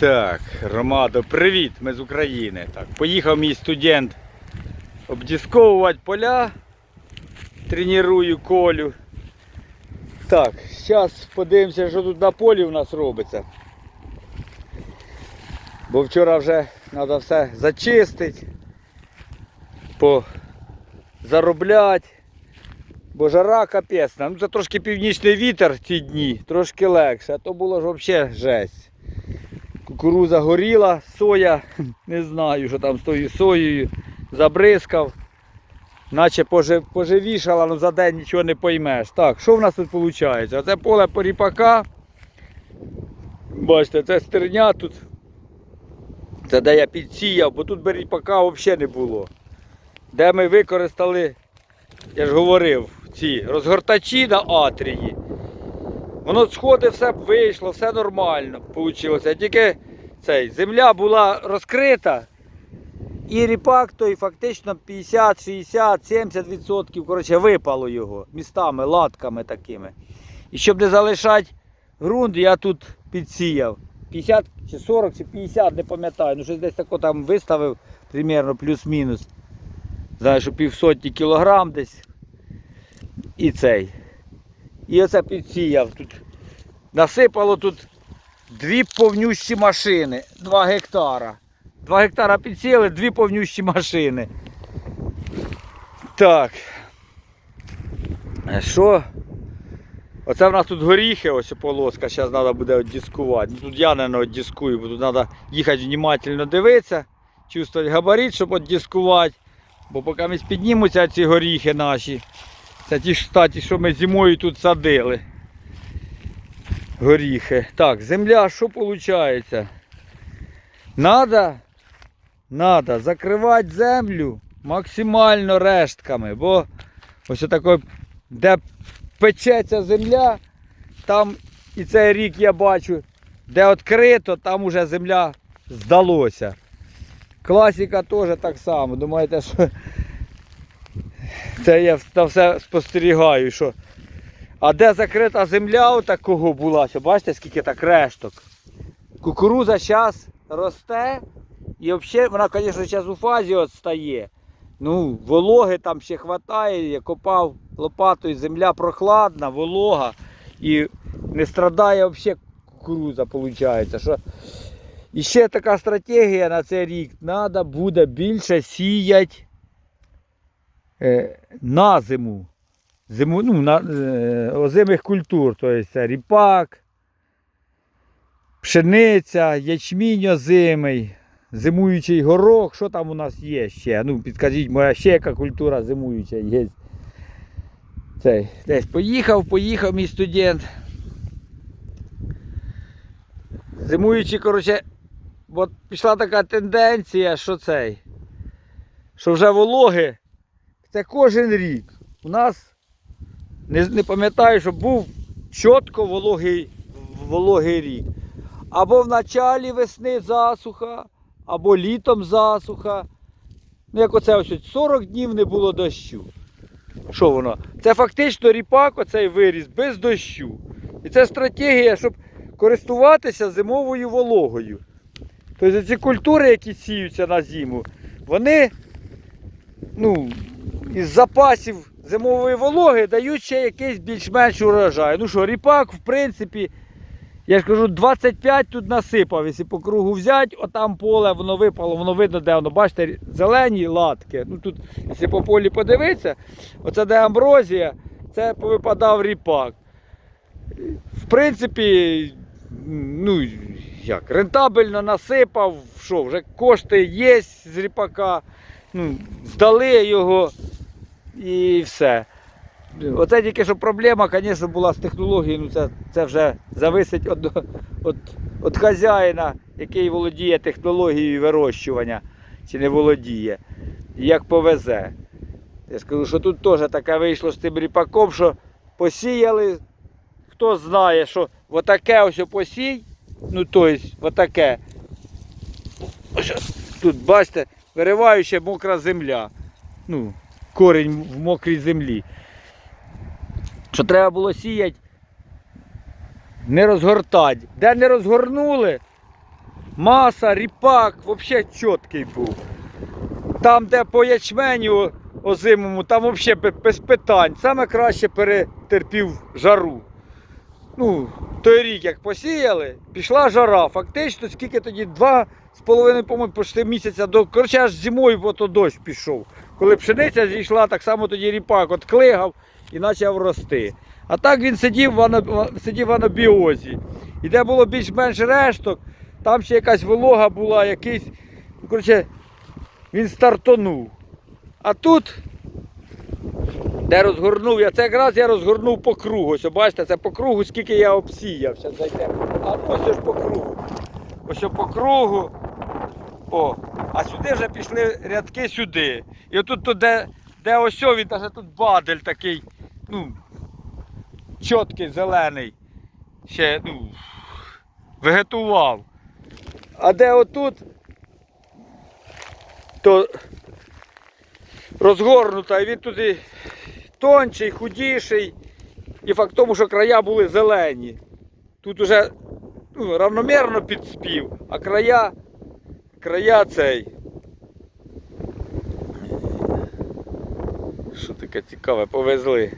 Так, Ромадо, привіт, ми з України. Так, поїхав мій студент обдісковувати поля. Тренірую колю. Так, зараз подивимося, що тут на полі у нас робиться. Бо вчора вже треба все зачистити, заробляти. Бо жара капесна. Ну це трошки північний вітер ці дні, трошки легше, а то було ж взагалі жесть. Кукуруза горіла, соя, не знаю, що там з тою соєю, забризкав. Наче поживішала, але за день нічого не поймеш. Так, що в нас тут виходить? Оце поле поріпака. Бачите, це стерня тут. Це де я підсіяв, бо тут ріпака взагалі не було. Де ми використали, я ж говорив, ці розгортачі на атрії. Воно сходи все вийшло, все нормально вийшло. Тільки цей, земля була розкрита. І ріпак той фактично 50, 60, 70% коротше, випало його містами, латками такими. І щоб не залишати ґрунт, я тут підсіяв. 50 чи 40 чи 50, не пам'ятаю. Ну щось десь тако там виставив, примерно плюс-мінус. Знаю, що півсотні кілограм десь. І цей. І оце підсіяв тут. Насипало тут дві повнющі машини, 2 гектара. 2 гектара підсіяли, дві повнющі машини. Так. Е, Що? Оце в нас тут горіхи, ось полоска, зараз треба буде віддіскувати. Ну, Тут я не віддіскую, бо тут треба їхати внимательно дивитися, чувствувати габарит, щоб віддіскувати. Бо поки ми піднімуться ці горіхи наші. Це ті ж статі, що ми зимою тут садили. Горіхи. Так, земля, що виходить? Надо, надо закривати землю максимально рештками, бо ось такой, де печеться земля, там і цей рік я бачу, де відкрито, там уже земля здалося. Класика теж так само. Думаєте, що це я та все спостерігаю, що. А де закрита земля отакого була, що бачите, скільки так решток. Кукуруза зараз росте і взагалі вона, звісно, зараз у фазі от стає. Ну, вологи там ще вистачає, я копав лопатою, земля прохладна, волога і не страдає взагалі кукуруза, виходить. Що... І ще така стратегія на цей рік. Треба буде більше сіяти на зиму. Зиму, ну, на, е, озимих культур, тобто це ріпак, пшениця, ячмінь озимий, зимуючий горох. Що там у нас є ще? Ну, підкажіть, моя ще яка культура зимуюча є. Цей, десь поїхав, поїхав мій студент. Зимуючи, коротше, от пішла така тенденція, що цей, що вже вологи, це кожен рік. У нас не, не пам'ятаю, щоб був чітко вологий, вологий рік. Або в началі весни засуха, або літом засуха. Ну, як оце ось 40 днів не було дощу. Що воно? Це фактично ріпак, оцей виріс без дощу. І це стратегія, щоб користуватися зимовою вологою. Тобто ці культури, які сіються на зиму, вони ну, із запасів зимової вологи дають ще якийсь більш-менш урожай. Ну що, ріпак, в принципі, я ж кажу, 25 тут насипав, якщо по кругу взяти, отам поле воно випало, воно видно, де воно, бачите, зелені латки. Ну тут, якщо по полі подивитися, оце де амброзія, це повипадав ріпак. В принципі, ну як, рентабельно насипав, що, вже кошти є з ріпака, ну, здали його і все. Оце тільки що проблема, звісно, була з технологією, ну це, це вже зависить від, від, від хазяїна, який володіє технологією вирощування, чи не володіє, як повезе. Я ж кажу, що тут теж таке вийшло з тим ріпаком, що посіяли, хто знає, що отаке ось посій, ну тобто отаке. Тут, бачите, вириваюча мокра земля. Ну, корінь в мокрій землі. Що треба було сіяти, не розгортати. Де не розгорнули, маса, ріпак, взагалі чіткий був. Там, де по ячменю озимому, там взагалі без питань. Саме краще перетерпів жару. Ну, той рік, як посіяли, пішла жара. Фактично, скільки тоді два з половиною, по-моєму, почти місяця до. Коротше, аж зимою бо дощ пішов. Коли пшениця зійшла, так само тоді ріпак от і почав рости. А так він сидів в, ана... сидів в анабіозі. І де було більш-менш решток, там ще якась волога була, якийсь. ну, Коротше, він стартонув. А тут, де розгорнув я, це якраз я розгорнув по кругу. Ось бачите, це по кругу, скільки я обсіявся. Зайдемо. А ну ось по кругу. Ось по кругу. О, а сюди вже пішли рядки сюди. І отут, тут, де, де ось він тут бадель такий, ну, чіткий, зелений. Ще, ну, вегетував. А де отут, то розгорнута, і він туди тонший, худіший. І факт тому, що края були зелені. Тут уже ну, равномірно підспів, а края, края цей. Що таке цікаве, повезли.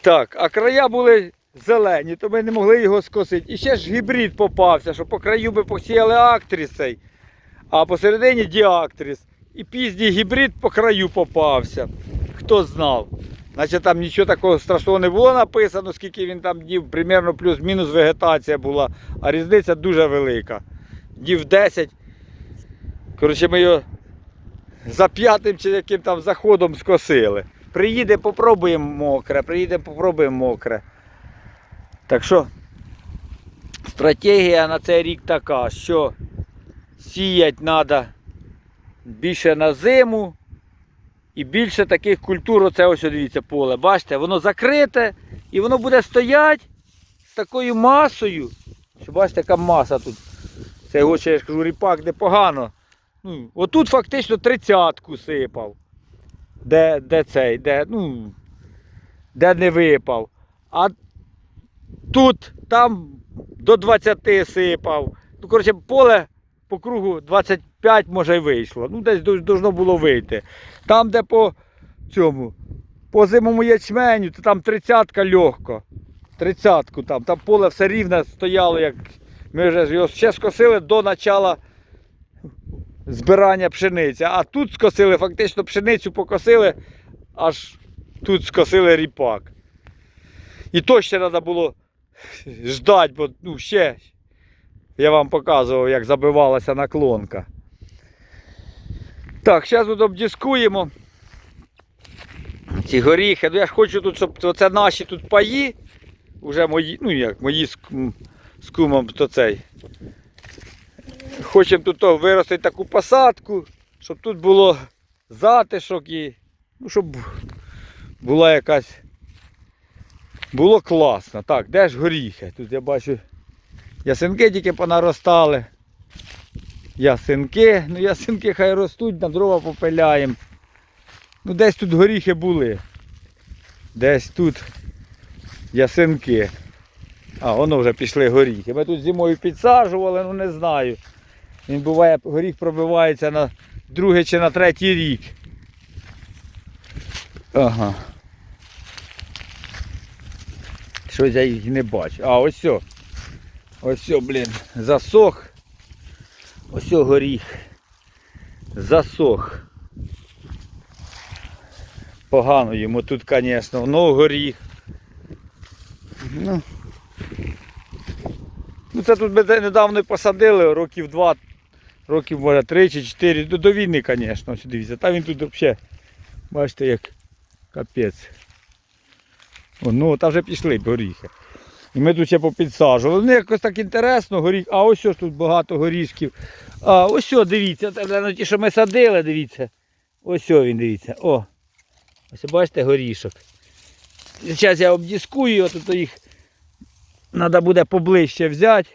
Так, а края були зелені, то ми не могли його скосити. І ще ж гібрид попався, що по краю ми посіяли актріс цей, а посередині діактріс. І пізній гібрид по краю попався. Хто знав. Значить там нічого такого страшного не було написано, скільки він там днів, примерно плюс-мінус вегетація була, а різниця дуже велика. Днів 10. Коротше, ми його за п'ятим чи яким там заходом скосили. Приїде, попробуємо мокре, приїде, попробуємо мокре. Так що стратегія на цей рік така, що сіять треба більше на зиму і більше таких культур, оце ось дивіться поле. Бачите, воно закрите і воно буде стояти з такою масою. Що бачите, яка маса тут. Це його ще я ж кажу, ріпак непогано. Ну, отут фактично тридцятку сипав. Де, де цей, де, ну, де не випав. А тут там до 20 сипав. Ну, коротше, поле по кругу 25 може й вийшло. Ну, десь должно було вийти. Там, де по цьому, по зимому ячменю, то там тридцятка легко. Тридцятку там. Там поле все рівне стояло, як ми вже його ще скосили до начала збирання пшениці. А тут скосили, фактично пшеницю покосили, аж тут скосили ріпак. І то ще треба було ждати, бо ну, ще я вам показував, як забивалася наклонка. Так, зараз тут обдіскуємо ці горіхи. Ну я ж хочу тут, щоб це наші тут паї. Уже мої, ну як, мої з, з кумом, то цей. Хочемо тут то виростити таку посадку, щоб тут було затишок і ну, щоб була якась. Було класно. Так, де ж горіхи? Тут я бачу ясенки тільки понаростали. Ясенки, ну ясенки хай ростуть, на дрова попиляємо. Ну десь тут горіхи були. Десь тут ясенки. А, воно вже пішли горіхи. Ми тут зимою підсаджували, ну не знаю. Він буває, горіх пробивається на другий чи на третій рік. Ага. Щось я їх не бачу. А, ось все. Ось все, блін, засох. Ось горіх. Засох. Погано йому тут, звісно, ну горіх. Ну, ну це тут ми недавно посадили, років два, років може три чи чотири. До, до війни, звісно, ось дивіться. Та він тут взагалі, бачите, як капець. О, ну, там вже пішли горіхи. І ми тут ще попідсаджували. Ну, якось так інтересно, горіх. А ось ось тут багато горішків. А ось ось, дивіться, ну, ті, що ми садили, дивіться. Ось ось він, дивіться. О. Ось бачите горішок. Зараз я обдіскую, от то їх треба буде поближче взяти.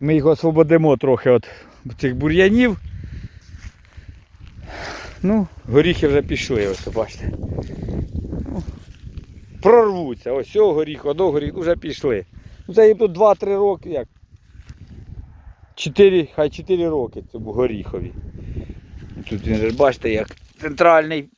Ми їх освободимо трохи від цих бур'янів. Ну, горіхи вже пішли, ось бачите. Прорвуться. Ось о горіх, одо горіх, вже пішли. Ну, це їм тут 2-3 роки, як. 4, хай 4 роки цьому горіхові. Тут він ж бачите, як центральний,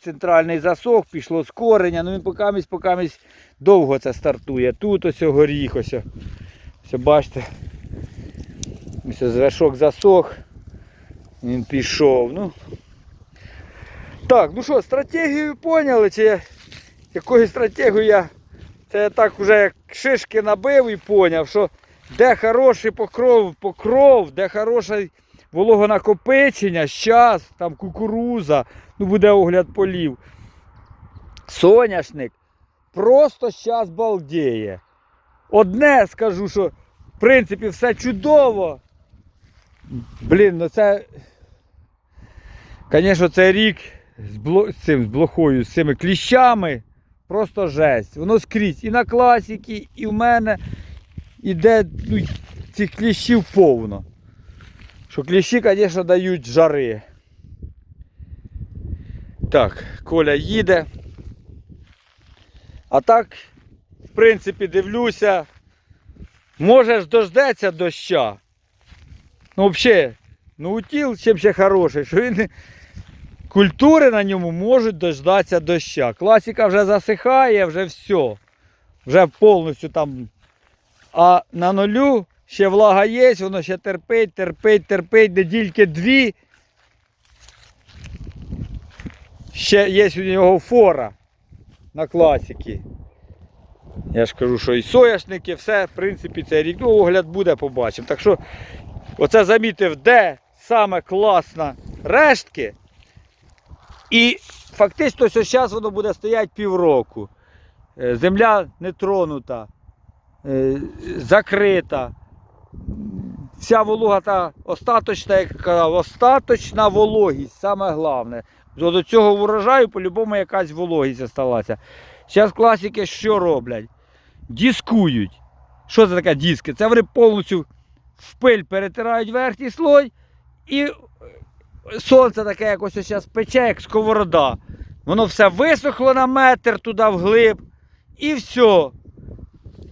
центральний засох, пішло з кореня, ну він покамість, покамість довго це стартує. Тут ось горіх, ось. Ось бачите. Ось звершок засох. Він пішов. Ну. Так, ну що, стратегію поняли? Чи якою стратегію я. Це я так вже як шишки набив і поняв, що де хороший покров, покров, де хороше вологонакопичення, щас, там кукуруза, ну буде огляд полів. Соняшник просто щас балдіє. Одне скажу, що в принципі все чудово. Блін, ну це. Звісно, цей рік з, бло... з цим з блохою, з цими кліщами. Просто жесть. Воно скрізь. І на класіки, і в мене іде ну, цих кліщів повно. Що кліщі, звісно, дають жари. Так, Коля їде. А так, в принципі, дивлюся. Може ж дождеться доща. Ну, взагалі, ну утіл чим ще хороший, що він культури на ньому можуть дождатися доща. Класика вже засихає, вже все. Вже повністю там. А на нулю ще влага є, воно ще терпить, терпить, терпить, недільки дві. Ще є у нього фора на класики. Я ж кажу, що і соняшники, все, в принципі, цей рік. Ну, огляд буде, побачимо. Так що, оце замітив, де саме класна рештки. І фактично ось зараз воно буде стояти півроку. Е, Земля не тронута, е, закрита. Вся волога та остаточна, як казав, остаточна вологість, саме головне. До цього урожаю по-любому якась вологість залишилася. Зараз класики що роблять? Дискують. Що це таке диски? Це вони повністю в пиль перетирають верхній слой і сонце таке якось ось зараз пече, як сковорода. Воно все висохло на метр туди вглиб. І все.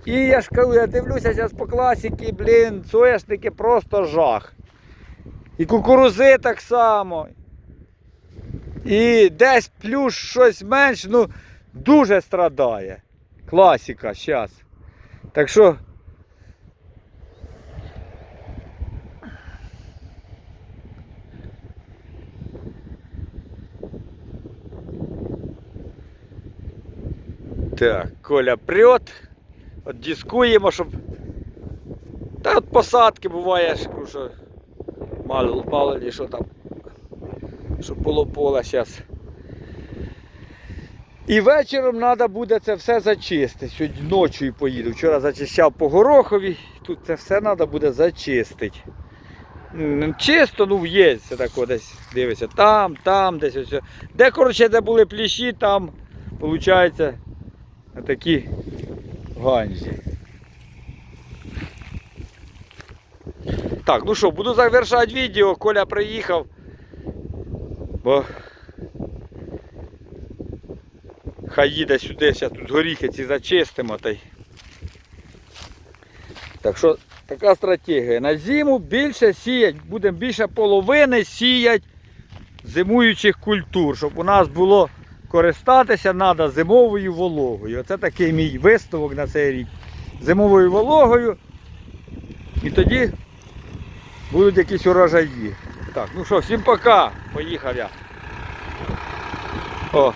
І я ж кажу, я дивлюся зараз по класіки, блін, соняшники просто жах. І кукурузи так само. І десь плюс щось менш, ну дуже страдає. Класіка зараз. Так що. Так, Коля прет. От дискуємо, щоб. Та от посадки буває, що мало, мало ли що там. Щоб було поле зараз. І вечором треба буде це все зачистити. Сьогодні ночі поїду. Вчора зачищав по горохові, тут це все треба буде зачистити. Ну, Чисто, ну є це тако десь дивися, там, там, десь ось. Де, коротше, де були пліші, там, виходить, такі ганжі. Так, ну що, буду завершати відео, Коля приїхав. Бо хай їде сюди, зараз тут горіхи ці зачистимо. Та й... Так що така стратегія. На зиму більше сіять, будемо більше половини сіять зимуючих культур, щоб у нас було користатися треба зимовою вологою. Оце такий мій висновок на цей рік. Зимовою вологою. І тоді будуть якісь урожаї. Так, ну що, всім пока. Поїхав я. О,